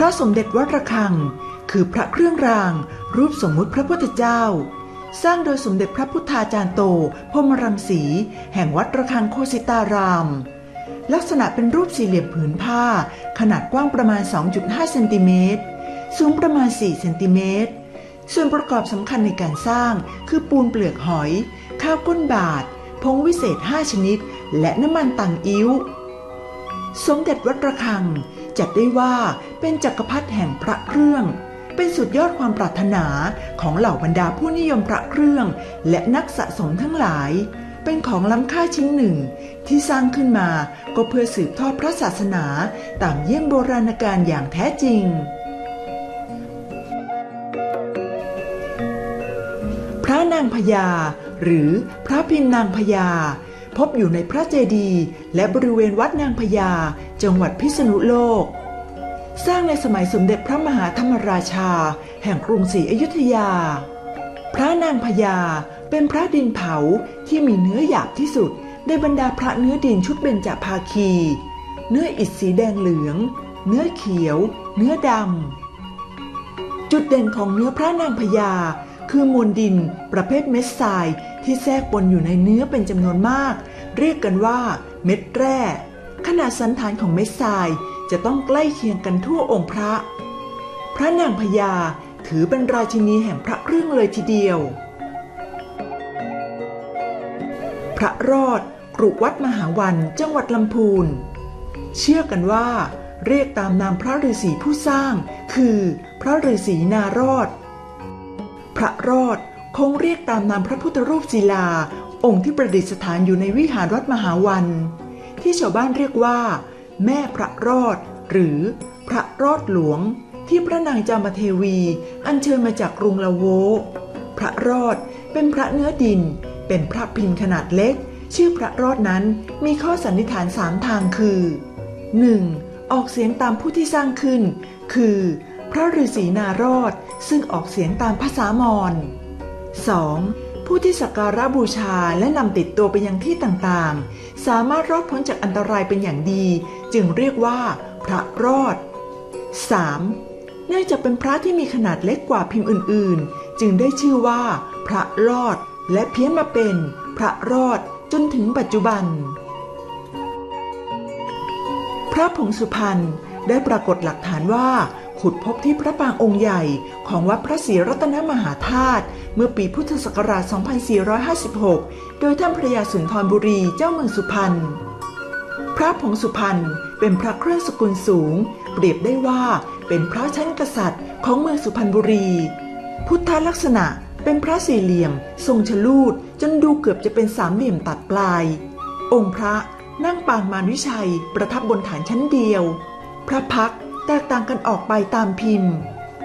พระสมเด็จวัดระฆัง คือพระเครื่องราง รูปสมมุติพระพุทธเจ้า สร้างโดยสมเด็จพระพุทธาจารย์โตพมรังสี แห่งวัดระฆังโคสิตาราม ลักษณะเป็นรูปสี่เหลี่ยมผืนผ้า ขนาดกว้างประมาณ 2.5 เซนติเมตรสูงประมาณ 4 เซนติเมตร ส่วนประกอบสำคัญในการสร้างคือปูนเปลือกหอย ข้าวก้นบาท พงวิเศษ 5 ชนิด และน้ำมันต่างอิ้ว สมเด็จวัดระฆัง จัดได้ว่าเป็นจักรพรรดิแห่งพระเครื่อง เป็นสุดยอดความปรารถนาของเหล่าบรรดาผู้นิยมพระเครื่อง และนักสะสมทั้งหลาย เป็นของล้ำค่าชิ้นหนึ่ง ที่สร้างขึ้นมาก็เพื่อสืบทอดพระศาสนาตามเยี่ยงโบราณกาลอย่างแท้จริงพระนางพญาหรือพระพิมพ์นางพญา พบอยู่ในพระเจดีย์และบริเวณวัดนางพญา จังหวัดพิษณุโลก สร้างในสมัยสมเด็จพระมหาธรรมราชา แห่งกรุงศรีอยุธยา พระนางพญาเป็นพระดินเผาที่มีเนื้อหยาบที่สุดในบรรดาพระเนื้อดินชุดเบญจภาคี เนื้ออิฐสีแดงเหลือง เนื้อเขียว เนื้อดำ จุดเด่นของเนื้อพระนางพญาคือมวลดินประเภทเม็ดทราย ที่แทรกปนอยู่ในเนื้อเป็นจำนวนมาก เรียกกันว่า เม็ดแร่ ขนาดสันฐานของเม็ดทรายจะต้องใกล้เคียงกันทั่วองค์พระ พระนางพญาถือเป็นราชินีแห่งพระเครื่องเลยทีเดียว พระรอดกรุวัดมหาวันจังหวัดลำพูน เชื่อกันว่า เรียกตามนามพระฤาษีผู้สร้าง คือพระฤาษีนารอด พระรอด คงเรียกตามนามพระพุทธรูปศิลา องค์ที่ประดิษฐานอยู่ในวิหารวัดมหาวัน ที่ชาวบ้านเรียกว่า แม่พระรอด หรือพระรอดหลวง ที่พระนางจามเทวี อัญเชิญมาจากกรุงลาโว พระรอดเป็นพระเนื้อดิน เป็นพระพิมพ์ขนาดเล็ก ชื่อพระรอดนั้นมีข้อสันนิษฐานสามทางคือ 1. ออกเสียงตามผู้ที่สร้างขึ้น คือ พระฤาษีนารอดซึ่งออกเสียงตามภาษามอญ 2. ผู้ที่สักการะบูชาและนำติดตัวไปยังที่ต่างๆ สามารถรอดพ้นจากอันตรายเป็นอย่างดี จึงเรียกว่า พระรอด 3. เนื่องจากเป็นพระที่มีขนาดเล็กกว่าพิมพ์อื่นๆ จึงได้ชื่อว่า พระรอด และเพี้ยนมาเป็น พระรอดจนถึงปัจจุบัน พระผงสุพรรณได้ปรากฏหลักฐานว่าขุดพบที่พระปางองค์ใหญ่ของวัดพระศรีรัตนมหาธาตุ เมื่อปีพุทธศักราช 2456 โดยท่านพระยาสุนทรบุรีเจ้าเมืองสุพรรณ พระผงสุพรรณเป็นพระเครื่องสกุลสูง เปรียบได้ว่าเป็นพระชั้นกษัตริย์ของเมืองสุพรรณบุรี พุทธลักษณะเป็นพระสี่เหลี่ยม ทรงชลูดจนดูเกือบจะเป็นสามเหลี่ยมตัดปลาย องค์พระนั่งปางมารวิชัยประทับบนฐานชั้นเดียว พระพักแตกต่างกันออกไปตามพิมพ์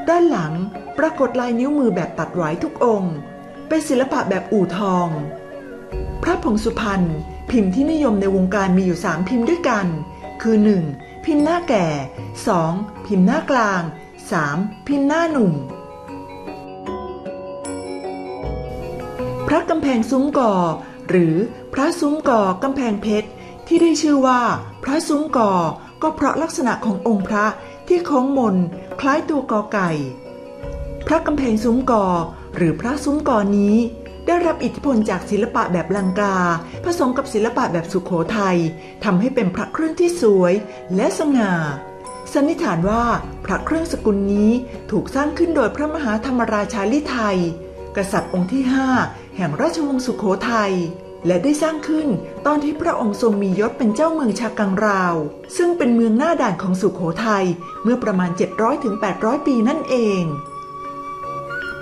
ด้านหลังปรากฏลายนิ้วมือแบบตัดไว้ทุกองค์ เป็นศิลปะแบบอู่ทอง พระผงสุพรรณพิมพ์ที่นิยมในวงการมีอยู่สามพิมพ์ด้วยกัน คือ 1. พิมพ์หน้าแก่ 2. พิมพ์หน้ากลาง 3. พิมพ์หน้าหนุ่ม พระกำแพงซุ้มก่อ หรือพระซุ้มก่อกำแพงเพชรที่ได้ชื่อว่า พระซุ้มก่อก็เพราะลักษณะขององค์พระ ที่โค้งมน คล้ายตัวกอไก่ พระกำแพงซุ้มกอ หรือพระซุ้มกอนี้ ได้รับอิทธิพลจากศิลปะแบบลังกา ผสมกับศิลปะแบบสุขโขทัยทำให้เป็นพระเครื่องที่สวยและสง่าสันนิษฐานว่าพระเครื่องสกุลนี้ถูกสร้างขึ้นโดยพระมหาธรรมราชาลิไทย กษัตริย์องค์ที่ 5 แห่งราชวงศ์สุขโขทัย และได้สร้างขึ้นตอนที่พระองค์ทรงมียศเป็นเจ้าเมืองชากังราว ซึ่งเป็นเมืองหน้าด่านของสุขโขทยัยเมื่อประมาณ 700-800 ปีนั่นเอง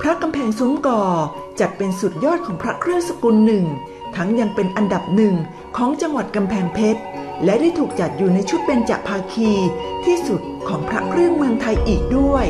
พระกำแพงซุ้มก่อจัดเป็นสุดยอดของพระเครื่องสกุลหนึ่ง ทั้งยังเป็นอันดับหนึ่งของจังหวัดกำแพงเพชร และได้ถูกจัดอยู่ในชุดเป็นจักภาคีที่สุดของพระเครื่องเมืองไทยอีกด้วย